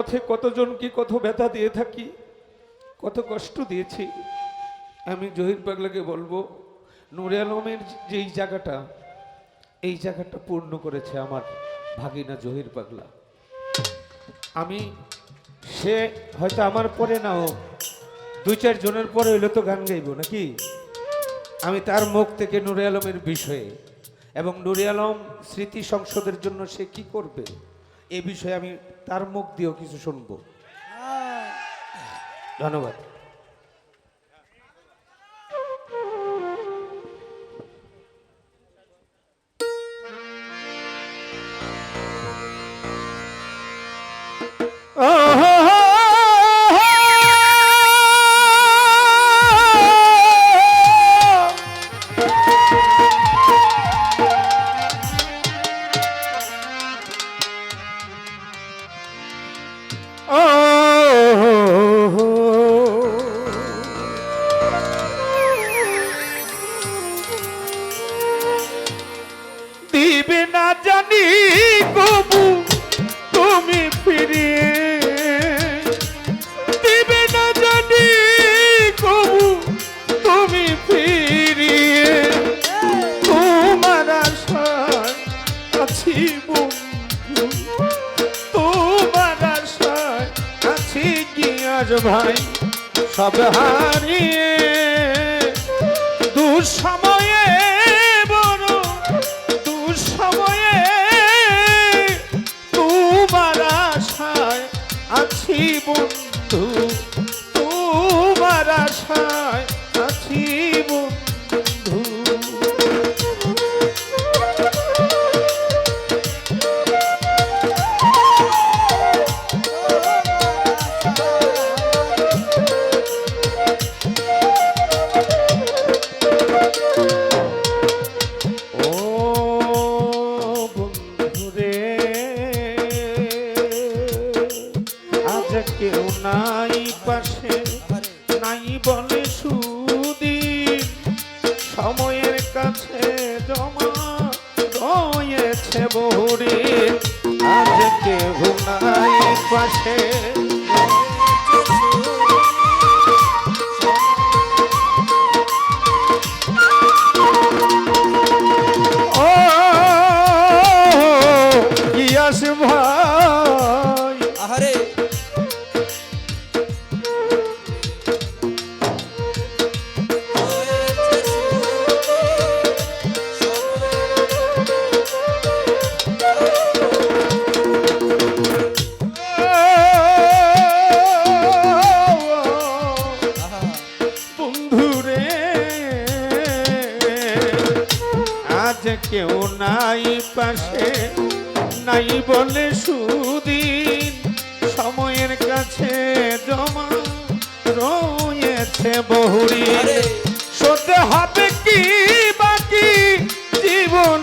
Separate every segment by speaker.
Speaker 1: পথে কতজনকে কত ব্যথা দিয়ে থাকি, কত কষ্ট দিয়েছি। আমি জহির পাগলাকে বলব, নুরে আলমের যেই জায়গাটা, এই জায়গাটা পূর্ণ করেছে আমার ভাগিনা জহির পাগলা। আমি, সে হয়তো আমার পরে নাও দুই চার জনের পরে হইলে তো গান গাইবো নাকি? আমি তার মুখ থেকে নুরে আলমের বিষয়ে এবং নুরে আলম স্মৃতি সংসদের জন্য সে কি করবে, এ বিষয়ে আমি তার মুখ দিয়েও কিছু শুনব। ধন্যবাদ। সময়ের কাছে জমা রয়েছে বহুরে আজ কেউ পাশে। আজ কেউ নাই পাশে নাই বলে সুদিন সময়ের কাছে জমা রয়েছে বহুরি সতে হবে কি বাকি জীবন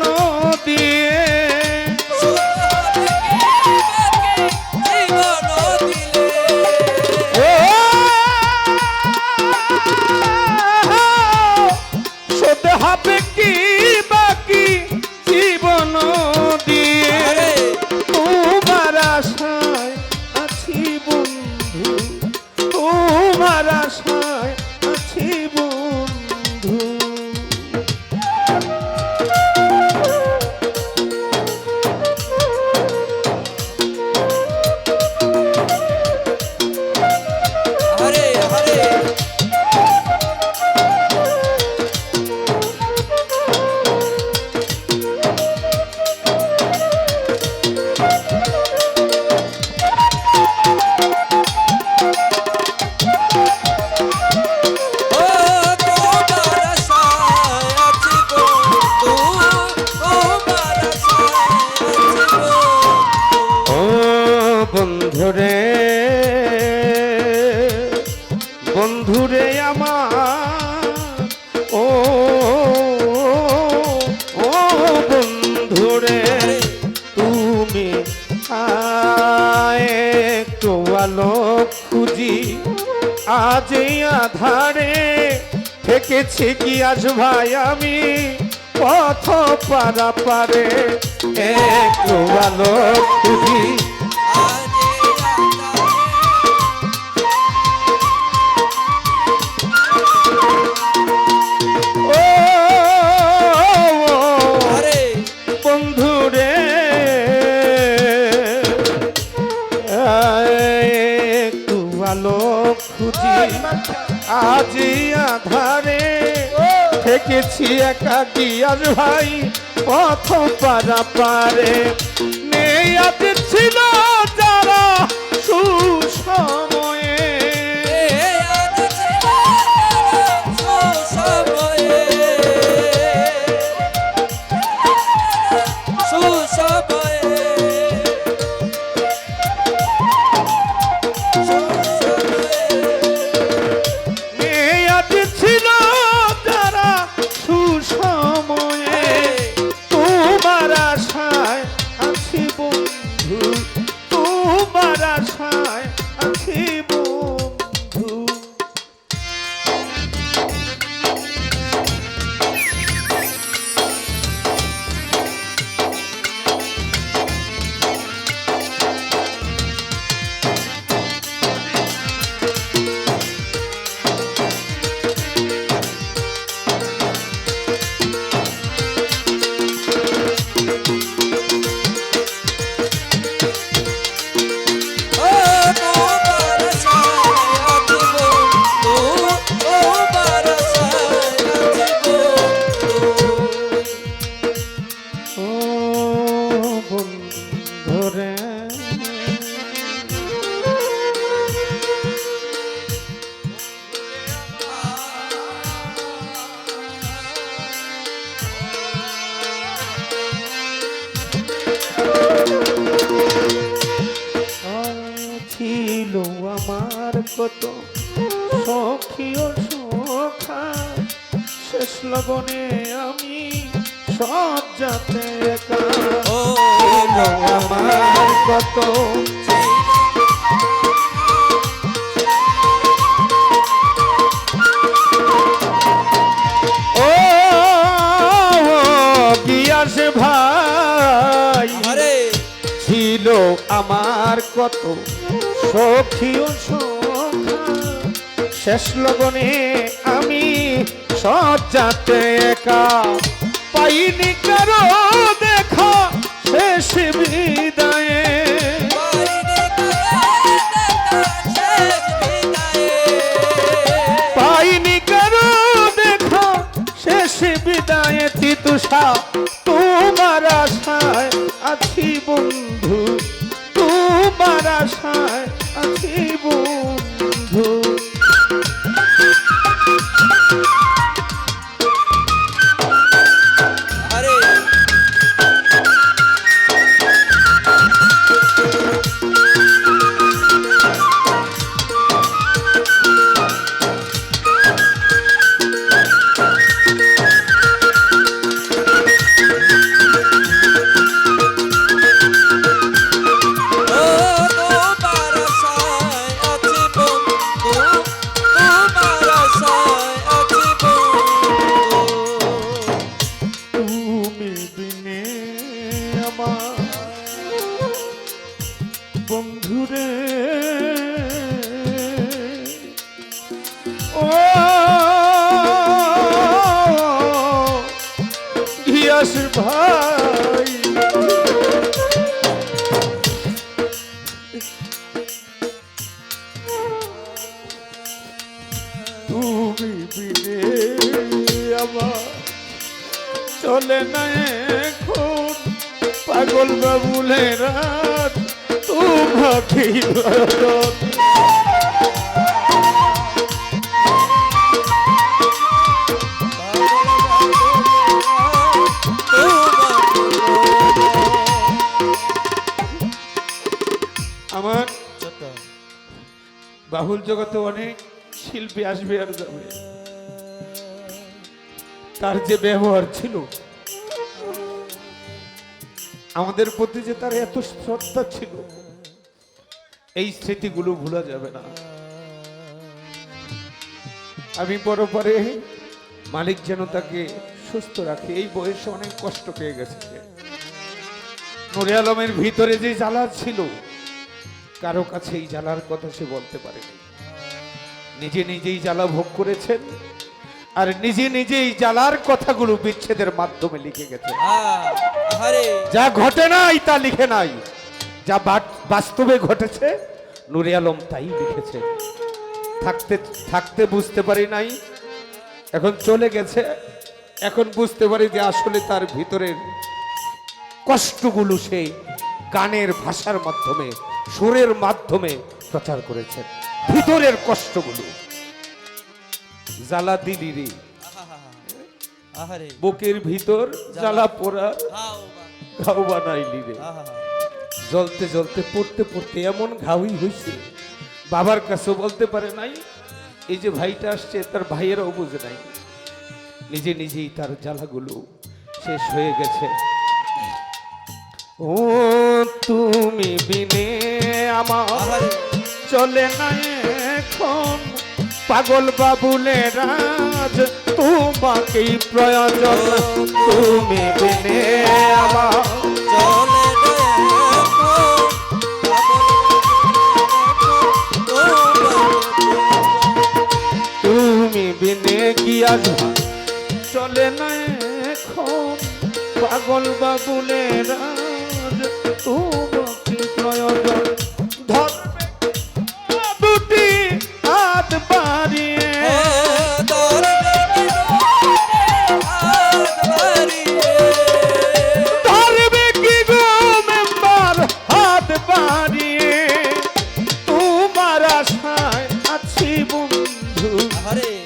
Speaker 1: বন্ধুরে বন্ধুরে আমার, ও ও বন্ধুরে, তুমি একটু আলো খুঁজি। আজ আধারে থেকেছি কি আজ ভাই আমি? পথ পারা পারে একটু আলো খুঁজি।
Speaker 2: আজি
Speaker 1: আধারে থেকেছি একা দিয়ার ভাই পথ পারা পারে নেই ছিল যারা সুসময়ে শেষ লগনে আমি সব যাতে আমার কত ভাই ছিল আমার কত সখী শেষ লগনে আমি সজ্জাতে একা পাইনি কারও দেখা শেষ বিদায়ে। পাইনি কারও দেখা শেষ বিদায়ে। তিতুষা আমার বন্ধুরে। ও ঘিয়াস ভাই। তুমি বিনে আমার চলে না এখন। পাগল বাবুলে রাত তোমাকে আমার বাহুল জগতে অনেক শিল্পী আসবে আর যাবে। তার যে ব্যবহার ছিল, আমাদের প্রতি যে তার এত শ্রদ্ধা ছিল, এই স্মৃতিগুলো ভোলা যাবে না আমি বড় পরে মালিক যেন তাকে সুস্থ রাখে, এই বয়সে অনেক কষ্ট পেয়ে গেছে। নুরে আলমের ভিতরে যে জ্বালা ছিল, কারও কাছে এই জ্বালার কথা সে বলতে পারেনি নিজে নিজেই জ্বালা ভোগ করেছেন আর নিজে নিজেই জ্বালার কথাগুলো বিচ্ছেদের মাধ্যমে লিখে গেছে। যা ঘটে নাই তা লিখে নাই। যা বাস্তবে ঘটেছে নুরে আলম তাই লিখেছে। থাকতে থাকতে বুঝতে পারি নাই এখন চলে গেছে। এখন বুঝতে পারি যে আসলে তার ভিতরের কষ্টগুলো সেই গানের ভাষার মাধ্যমে সুরের মাধ্যমে প্রচার করেছেন ভিতরের কষ্টগুলো। জ্বালা দিলি রে। বুকের ভিতর জ্বালা। পোড়া ঘাও বানাইলি রে। জ্বলতে জ্বলতে পড়তে পড়তে এমন ঘাউই হয়েছে বাবার কাছেও বলতে পারে নাই এই যে ভাইটা আসছে তার ভাইয়েরাও বুঝে নাই। নিজে নিজেই তার জ্বালাগুলো শেষ হয়ে গেছে। ও তুমি বিনে আমার চলে না এখন। পাগল বাবুলে রাজ তোমাকেই প্রয়োজন। তুমি বিনে আমার তুমি বিনে গিয়া চলে না এখন পাগল বাবুলে রাজ তোমাকে প্রয়োজন।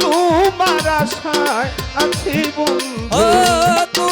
Speaker 1: তোমার আশায় আছি বন্ধু।